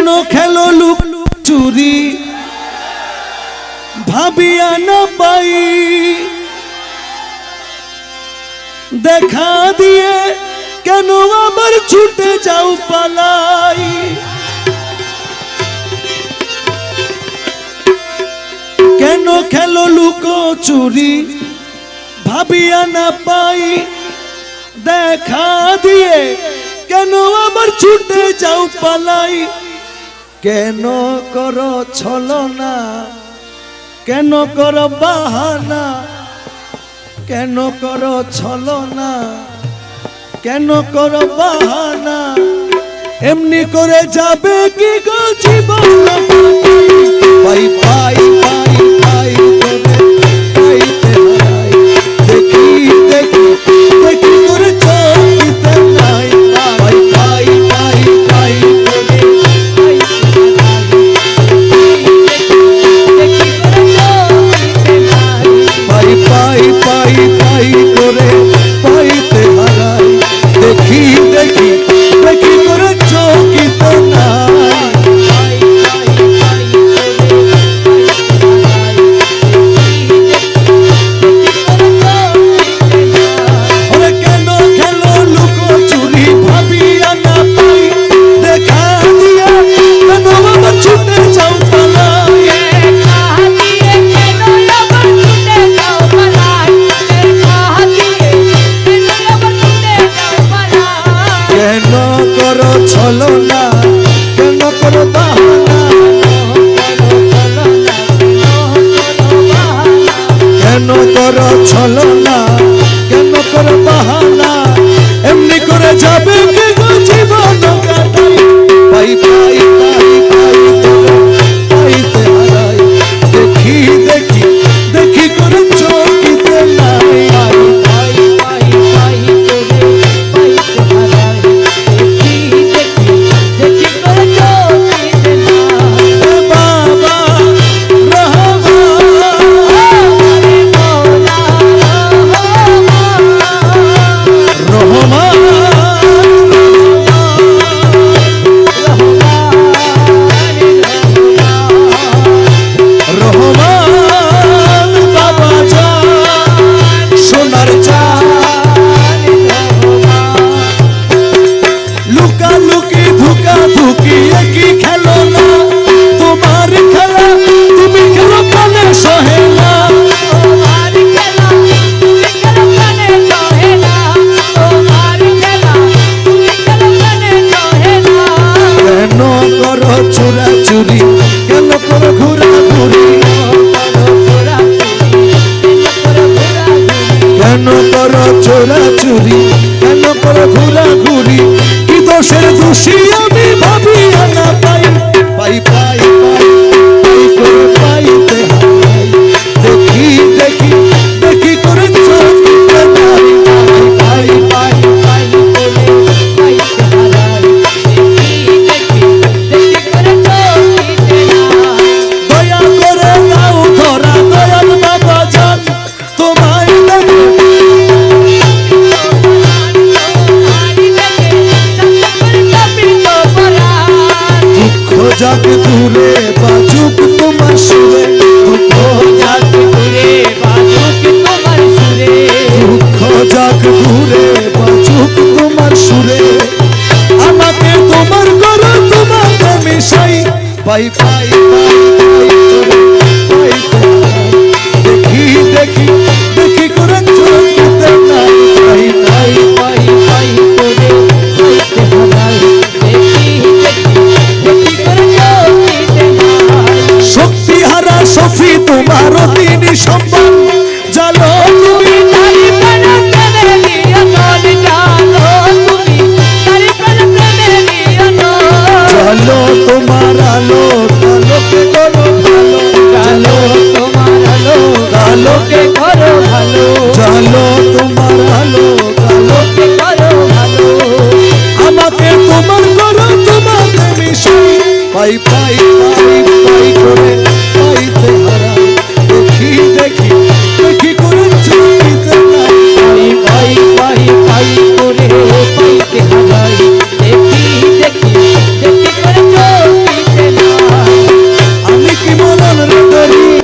কেন খেলো লুক চুরি? ভাবিয়া না পাই। দেখা দিয়ে কেন আবার ছুটে যাও পালাই? কেন খেলো লুকো চুরি? ভাবিয়া না পাই। দেখা দিয়ে কেন আবার ছুটে যাও পালাই? কেন কর ছলনা? কেন কর বাহানা? কেন কর ছলনা? কেন কর বাহানা? এমনি করে যাবে কি গো জীবন পাই পাই পাই করো ছলনা কেন করো বাহানা? এমনি করে যাবে জীবন? চুরা কেন করো ঘুরা যাক দূরে বাজুক তোমার সুরে। দুঃখ যাক দূরে দেখি দেখি সফি তোমার তিনি সম্মান জালো তুমি জালো তোমার আলো আলোকে করো ভালো। আলোকে করো ভালো। জালো তোমার আলো আলোকে করো ভালো। আমাকে তোমার করো তোমাকে মিশাই পাই পাই